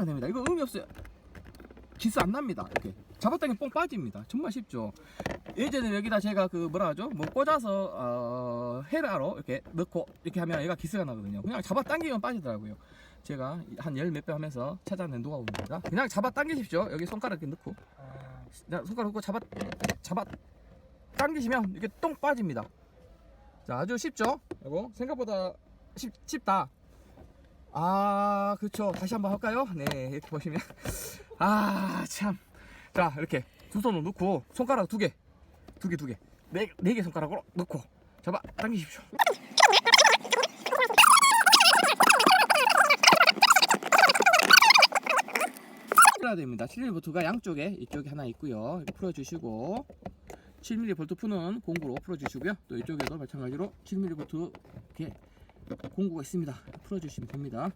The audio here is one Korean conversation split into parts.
당기면 됩니다. 이거 의미 없어요. 기스 안 납니다. 이렇게 잡았다니 뽕 빠집니다. 정말 쉽죠. 예전에 여기다 제가 그 뭐라 하죠? 뭐 꽂아서 어, 헤라로 이렇게 넣고 이렇게 하면 얘가 기스가 나거든요. 그냥 잡아 당기면 빠지더라고요. 제가 한 열 몇 배 하면서 찾아낸 노하우입니다. 그냥 잡아 당기십시오. 여기 손가락 이렇게 넣고 그냥 손가락 넣고 잡아 잡아 당기시면 이게 똥 빠집니다. 자, 아주 쉽죠? 이거 생각보다 쉽, 쉽다. 아, 그렇죠. 다시 한번 할까요? 네, 이렇게 보시면 아, 참. 자, 이렇게 두 손을 넣고 손가락 두 개, 두 개, 두 개, 네, 네 개 손가락으로 넣고 잡아 당기십시오. 풀어야 됩니다. 7mm 볼트가 양쪽에 이쪽에 하나 있고요. 풀어주시고 7mm 볼트 푸는 공구로 풀어주시고요. 또 이쪽에도 마찬가지로 7mm 볼트 이렇게 공구가 있습니다. 풀어주시면 됩니다.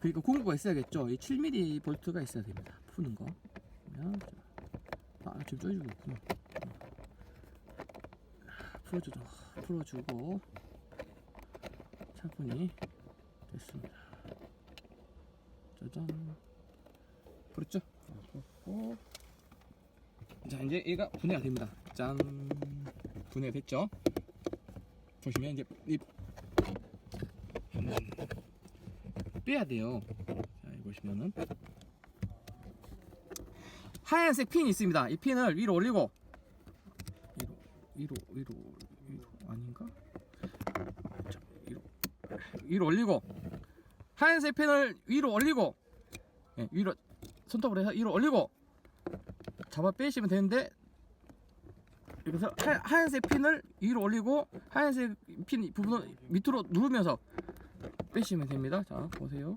그러니까 공구가 있어야겠죠. 이 7mm 볼트가 있어야 됩니다. 푸는 거. 아 지금 쪼여주고 있구나. 풀어주도 풀어주고 차분히 됐습니다. 짜잔. 그렇고 자 이제 얘가 분해가 됩니다. 짠 분해가 됐죠? 보시면 이제 이 음, 빼야 돼요. 자 보시면은 하얀색 핀이 있습니다. 이 핀을 위로 올리고 위로 위로 위로 위로 아닌가? 자, 위로 위로 올리고 하얀색 핀을 위로 올리고 예, 위로 손톱으로 해서 위로 올리고 잡아 빼시면 되는데 하, 하얀색 핀을 위로 올리고 하얀색 핀 부분을 밑으로 누르면서 빼시면 됩니다. 자 보세요.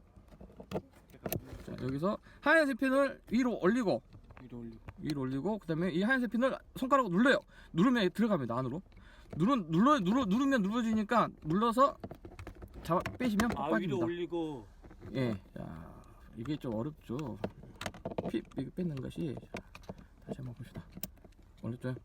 자 여기서 하얀색 핀을 위로 올리고 위로 올리고 위로 올리고 그다음에 이 하얀색 핀을 손가락으로 눌러요. 누르면 들어갑니다 안으로. 누르 눌러 누르 누르면 눌러지니까 눌러서 잡아 빼시면 아 빠집니다. 위로 올리고 예, 야 이게 좀 어렵죠. 피 뺏는 것이 자, 다시 한번 봅시다. 어렵죠?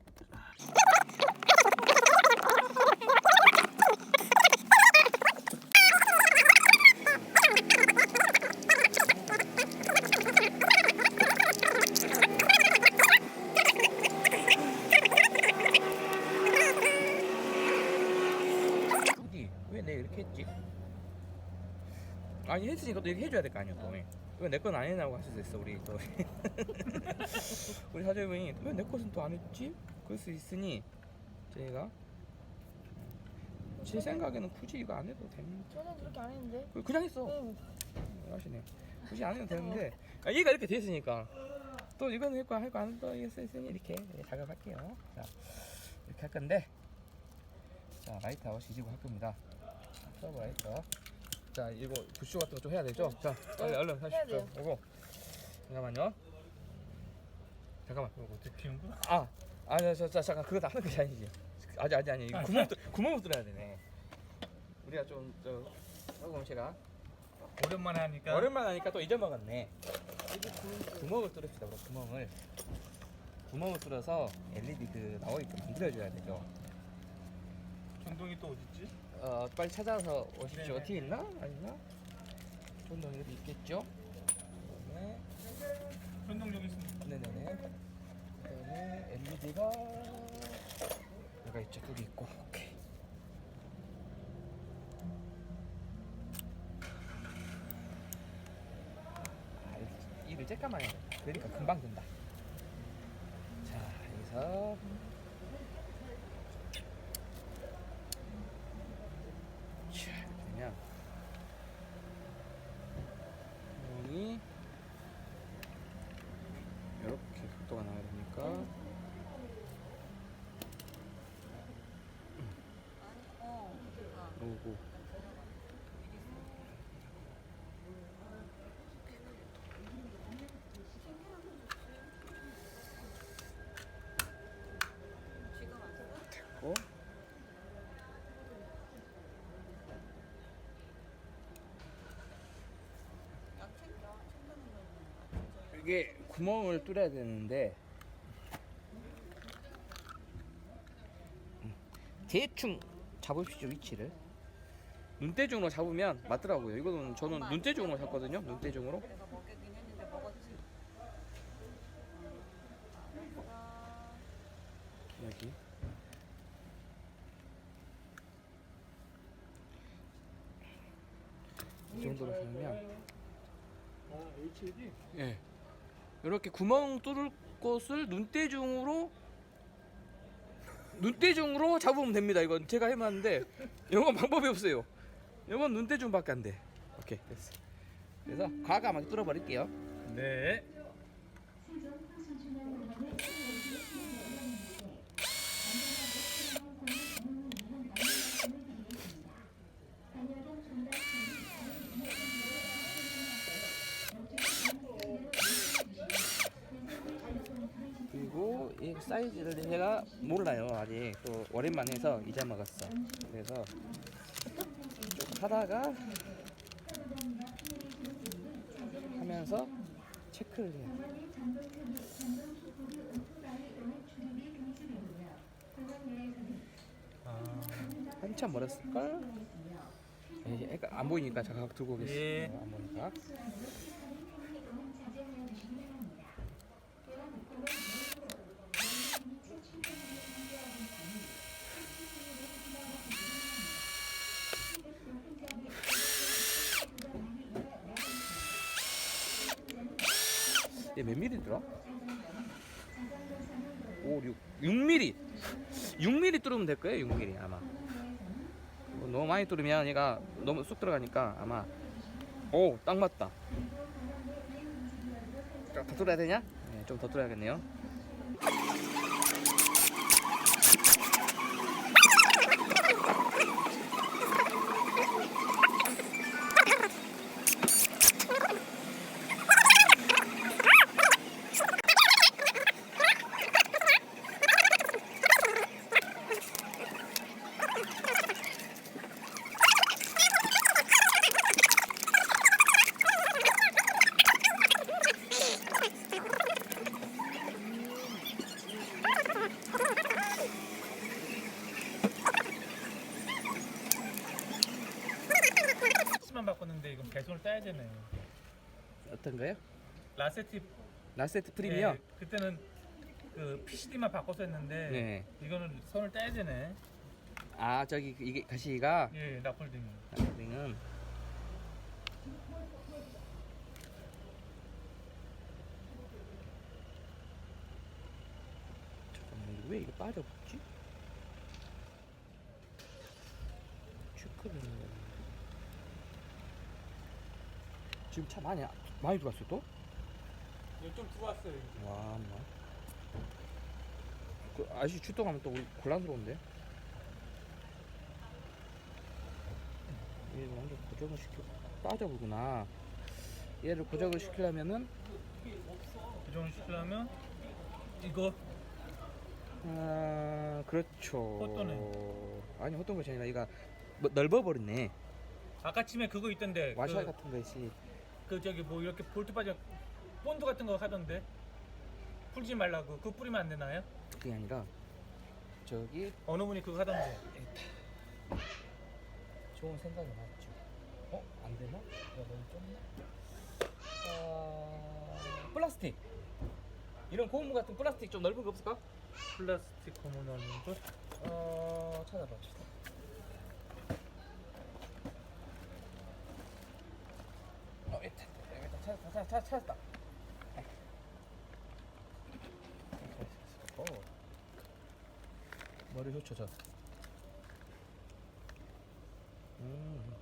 했지? 아니 했으니까 또 이렇게 해줘야 될 거 아니야 또. 왜 내건안 했냐고 하실 수 있어 우리 또 우리 사장님이 왜 내 것은 또 안 했지? 그럴 수 있으니 저희가 제 생각에는 굳이 이거 안 해도 됩니다. 저는 그렇게 안 했는데. 그- 그냥 했어. 응. 하시네. 굳이 안 해도 되는데 아, 얘가 이렇게 돼 있으니까 또 이거는 할거 할거 안 해도 있으니 이렇게 예, 작업할게요. 자 이렇게 할 건데 자 라이터 지지고 할 겁니다. 서브 라이터. 자 이거 부쇼 같은 거 좀 해야 되죠? 자 빨리 얼른 해야 하십시오. 돼요. 이거 잠깐만요. 잠깐만. 이거 어떻게 피는 거야? 아, 아, 저, 저, 저, 잠깐 그거 다 하는 것이 아니지. 아니, 아니, 아니. 이거 구멍, 뚫- 구멍을 뚫어야 되네. 우리가 좀, 저, 조금 제가 오랜만에 하니까 오랜만에 하니까 또 잊어먹었네. 구멍을 뚫읍시다, 우리 구멍을. 구멍을 뚫어서 LED 그 나오게끔 만들어줘야 되죠. 전동이 또 어딨지? 어, 빨리 찾아서 오십시오. 네네. 어디 있나? 아니나? 전동이 어디 있겠죠? 그다음에, 전동 여기 있습니다 네네네. 그다음에 LED가 여기가 있죠. 여기 있고. 오케이. 아, 이- 이를 쬐까만 해야 돼. 그러니까 금방 된다. 자, 여기서 자, 그러면 구멍이 이렇게 각도가 나야 되니까 오고 됐고 이게 구멍을 뚫어야 되는데 음, 대충 잡으십시오 위치를 눈대중으로 잡으면 맞더라고요. 이거는 저는 눈대중으로 잡거든요. 눈대중으로. 여기. 이 정도로 잡으면 아 HL이? 예. 이렇게 구멍 뚫을 곳을 눈대중으로 눈대중으로 잡으면 됩니다. 이건 제가 해봤는데 이건 방법이 없어요. 이건 눈대중밖에 안 돼. 오케이 됐어. 그래서 과감하게 뚫어버릴게요. 네. 이 사이즈를 제가 몰라요 아직 또 오랜만에 해서 이제 먹었어. 그래서 좀 하다가 하면서 체크를 돼. 아, 한참 멀었을걸? 이제 애가 안 보이니까 잠깐 들고 오겠습니다. 예. 안 보니까. 몇 미리 들어? 5, 6, 6mm. 6mm 뚫으면 될 거예요, 6mm 아마. 뭐 너무 많이 뚫으면 얘가 너무 쑥 들어가니까 아마 오, 딱 맞다. 자, 더 뚫어야 되냐? 네, 좀 더 뚫어야겠네요. 바꿨는데 이건 개선을 따야 되네. 어떤 거요? 라세티 라세트 프리미어? 네, 그때는 그 PCD만 바꿔서 했는데 네. 이거는 선을 따야 되네. 아, 저기 그 이게 가시가 예, 나폴딩. 링은 잠깐만 이거 왜 이게 빠져 붙지? 체크를 해야 되는데. 지금 차 많이 많이 들어왔어 또? 좀 들어왔어요. 와, 뭐. 그 아저씨 출동하면 또 우리 곤란스러운데. 얘를 먼저 고정을 시켜 빠져보구나. 얘를 고정을 시키려면은 고정을 시키려면 이거 아 그렇죠. 헛도네. 아니 헛돈 것이 아니라 얘가 뭐 넓어버렸네. 아까 침에 그거 있던데 와샤 그, 같은 것이 그 저기 뭐 이렇게 볼트 빠져 본드 같은 거 하던데 풀지 말라고 그거 뿌리면 안 되나요? 그게 아니라 저기 어느 분이 그거 하던데 좋은 생각이 났죠. 어? 안 되나? 이거 너무 좁나? 어... 플라스틱. 이런 고무 같은 플라스틱 좀 넓은 거 없을까? 플라스틱 고무 넣는 것 어... 찾아봅시다. 어, 여기 있다. 여기 있다. 찾았다. 찾, 찾, 찾았다. 어. 머리 휘쳐져. 음.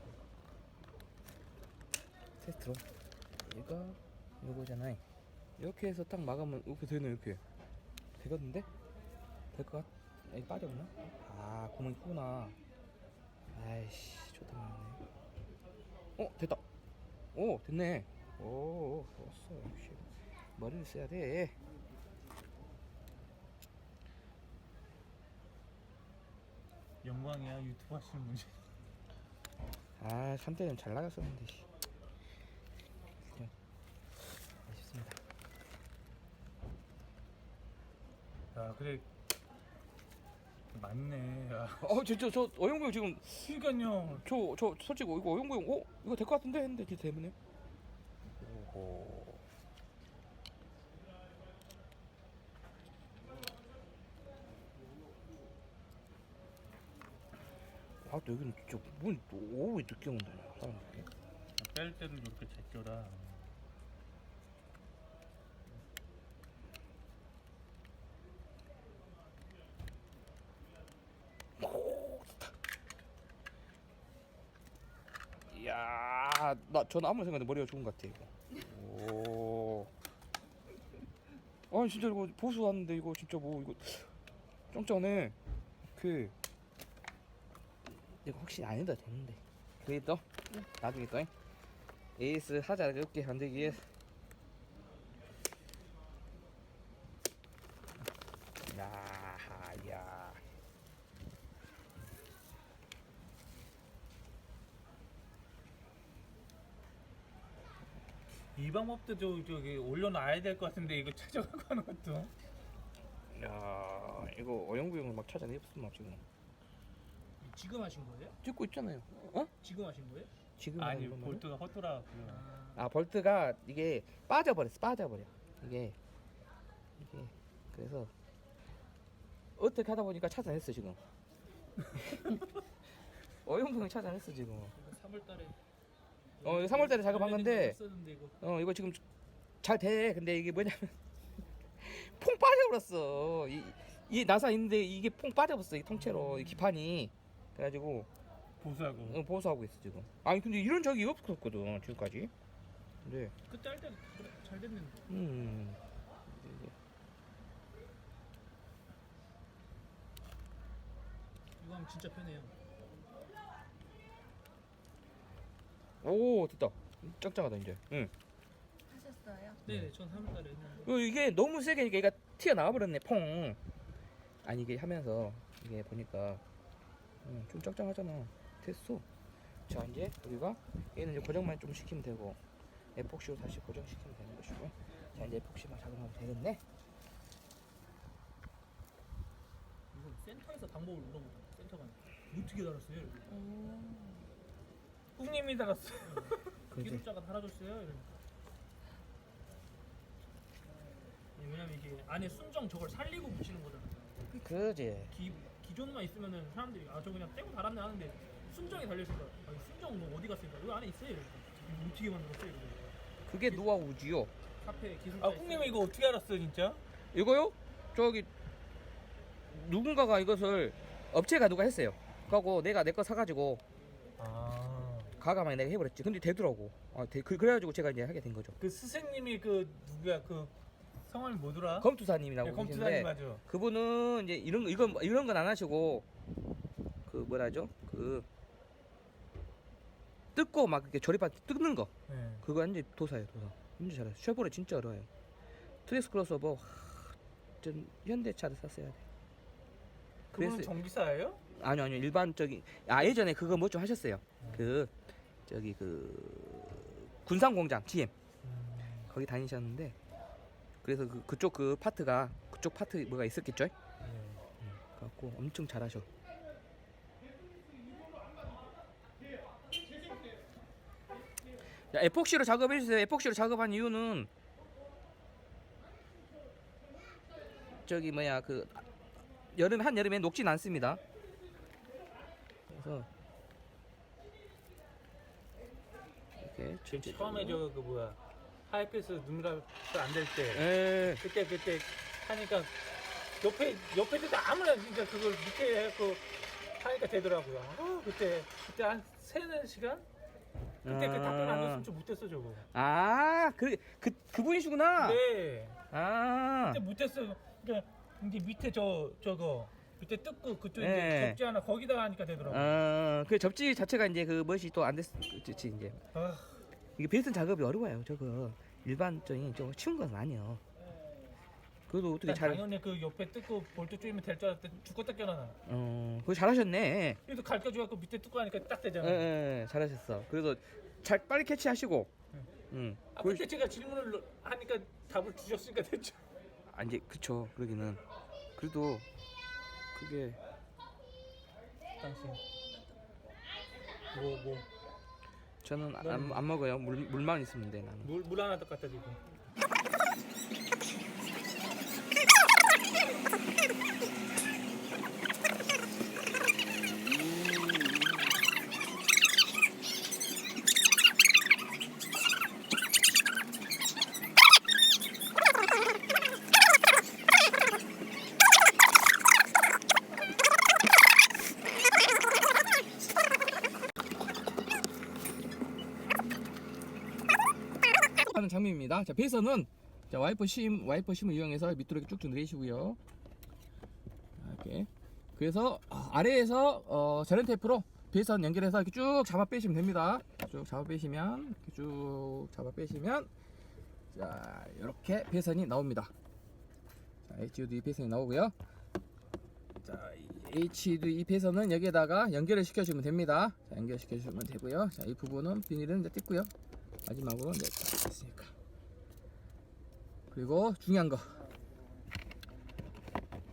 테스트로. 얘가 이거잖아. 이렇게 해서 딱 막으면 이렇게 되네 이렇게. 되겠는데? 될 것 같. 여기 빠졌나? 아 구멍이 크구나. 아이씨 좋다 말네. 어 됐다. 오 됐네. 오 좋았어 역시 머리를 써야 돼. 영광이야 유튜브 하시는 분이 아 3대는 잘 나갔었는데 씨. 그냥 아쉽습니다. 야 그래 맞네. 아, 어, 저, 저, 저 어영부영 지금 그러니까요. 저, 저 솔직히 이거 어영부영, 어, 이거 될 것 같은데 했는데 뒤 때문에. 오호. 아, 또 여기는 진짜 문 오왜 늦게 온다 사람들이. 뺄 때도 이렇게 제껴라. 이야, 나전 아무리 생각해도 머리가 좋은 것 같아 이거. 오. 아 진짜 이거 보수 왔는데 이거 진짜 뭐 이거 쩡쩡해. 그 이거 혹시 안 해도 되는데. 그게 또 나중에 또 에이스 하자 이렇게 만들기 위해. 야, 야. 이 방법도 저 저기 올려놔야 될 것 같은데 이거 찾아가고 하는 것도. 야, 이거 어영부영을 막 찾아내봤어 지금. 지금 하신 거예요? 찍고 있잖아요. 어? 지금 하신 거예요? 지금 아니 하는 거는? 볼트가 허투라고요. 아, 아 볼트가 이게 빠져버렸어 빠져버려 이게 이게 그래서 어떻게 하다 보니까 찾아냈어 지금 어영부영 찾아냈어 지금 이거 3월달에 어, 이거 3월 달에 작업한 건데. 어 이거 지금 잘 돼. 근데 이게 뭐냐면 퐁 빠져버렸어. 이, 이 나사 있는데 이게 퐁 빠져버렸어 이 통째로 이 기판이. 그래가지고 보수하고. 어, 보수하고 있어 지금. 아니 근데 이런 적이 없었거든 지금까지. 근데 그때 할때잘 됐는데. 음. 이거 하면 진짜 편해요. 오 됐다. 짱짱하다 이제. 응. 하셨어요? 네, 전 3월달에 했는데. 어, 이게 너무 세게 니까 얘가 튀어나와 버렸네 퐁 아니 이게 하면서 이게 보니까 음, 좀 짱짱하잖아. 됐어. 자 이제 우리가 얘는 이제 고정만 좀 시키면 되고 에폭시로 다시 고정시키면 되는 것이고. 자 이제 에폭시만 작업하면 되겠네. 이거 센터에서 방법을 물어보자. 센터가 어떻게 달았어요? 이렇게. 꾹님이 달았어. 그지 기술자가 달아줬어요. 이러니까. 아니, 왜냐면 이게 안에 순정 저걸 살리고 붙이는 거잖아요. 그지 기, 기존만 있으면은 사람들이 아 저 그냥 떼고 달았네 하는데 순정이 달려있으니까 아니 순정 너 어디 갔으니까 여기 안에 있어요. 이러니까. 이거 어떻게 만들었어요? 이러고. 그게 노하우지요 카페 기술자 아 꾹님이 이거 어떻게 알았어 진짜? 이거요? 저기 누군가가 이것을 업체가 누가 했어요 그하고 내가 내 거 사가지고 아. 가가만 내가 해버렸지. 근데 되더라고. 아, 돼- 그, 그래가지고 제가 이제 하게 된 거죠. 그 스승님이 그 누구야? 그 성함이 뭐더라? 검투사님이라고 네, 검투사님 맞아. 그분은 이제 이런 거- 이건 이런 건 안 하시고 그 뭐라죠? 그 뜯고 막 이렇게 조립한 뜯는 거. 네. 그거 완전 도사예요 도사. 진짜 잘해요. 쉐보레 진짜 어려워요. 트레스 크로스오버 하, 전 현대차를 샀어야 돼. 그분은 그래서- 전기사예요? 아니요 아니요. 일반적인 아 예전에 그거 뭐 좀 하셨어요. 그 저기 그 군산공장 GM 음. 거기 다니셨는데 그래서 그, 그쪽 그 파트가 그쪽 파트 뭐가 있었겠죠? 네. 갖고 엄청 잘하셔. 자, 에폭시로 작업해 주세요. 에폭시로 작업한 이유는 저기 뭐야 그 여름 한 여름에 녹진 않습니다. 그래서 이렇게 지금 처음에 저 그 뭐야 하이패스 눈가안 될때에 그때 그때 하니까 옆에 옆에 도 아무나 진짜 그걸 밑에 해갖고 하니까 되더라고요. 아 그때 그때 한 세네 시간 그때 그 답변 안 줬으면 좀 못했어 저거. 아 그 그 그분이시구나. 네. 아 그때 못했어. 그러니까 이제 밑에 저 저거 밑에 뜯고 그쪽 네. 이제 접지 하나 거기다가 하니까 되더라고. 요 어, 그 접지 자체가 이제 그 멋이 또 안 됐, 그치 이제 아, 이게 베이스 작업이 어려워요. 저거 일반적인 저 쉬운 건 아니에요. 그래도 어떻게 난 잘, 당연히 그 옆에 뜯고 볼트 조이면 될 줄 알았더니 죽었다 깨어나. 어, 그거 잘하셨네. 그래도 갈겨줘갖고 밑에 뜯고 하니까 딱 예, 되잖아. 예, 잘하셨어. 그래도 잘 빨리 캐치하시고, 응. 아 그걸- 그때 제가 질문을 하니까 답을 주셨으니까 됐죠. 아, 이제 그쵸. 그러기는 그래도 그게. 당신. 뭐 뭐. 저는 안, 안 먹어요. 물, 물만 있으면 돼 나는. 물, 물 하나 더 갖다 주고. 하는 장면입니다. 자 배선은 자 와이퍼 심 와이퍼 심을 이용해서 밑으로 이렇게 쭉쭉 내리시고요. 이렇게 그래서 아, 아래에서 어, 저런 테이프로 배선 연결해서 이렇게 쭉 잡아 빼시면 됩니다. 쭉 잡아 빼시면 이렇게 쭉 잡아 빼시면 자 이렇게 배선이 나옵니다. 자 HUD 배선이 나오고요. 자 HUD 배선은 여기에다가 연결을 시켜주면 됩니다. 자 연결시켜 주시면 되고요. 자 이 부분은 비닐은 이제 뜯고요. 마지막으로 이제 됐으니까. 그리고 중요한 거.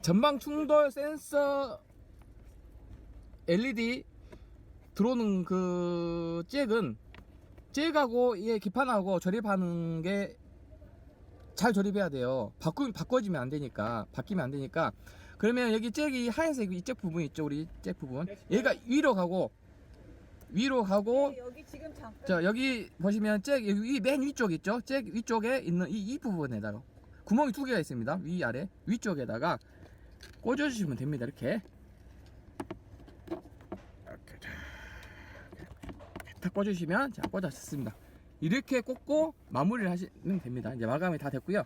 전방 충돌 센서 LED 들어오는 그 잭은 잭하고 이 기판하고 조립하는 게 잘 조립해야 돼요. 바꾸 바꿔지면 안 되니까 바뀌면 안 되니까. 그러면 여기 잭이 하얀색 이잭 부분 있죠? 우리 잭 부분. 얘가 위로 가고 위로 가고 여기 지금 잠깐. 자 여기 보시면 잭 여기 맨 위쪽 있죠? 잭 위쪽에 있는 이, 이 부분에다가 구멍이 두 개가 있습니다. 위 아래 위쪽에다가 꽂아 주시면 됩니다. 이렇게. 이렇게 다 꽂으시면 자 꽂았습니다. 이렇게 꽂고 마무리를 하시면 됩니다. 이제 마감이 다 됐고요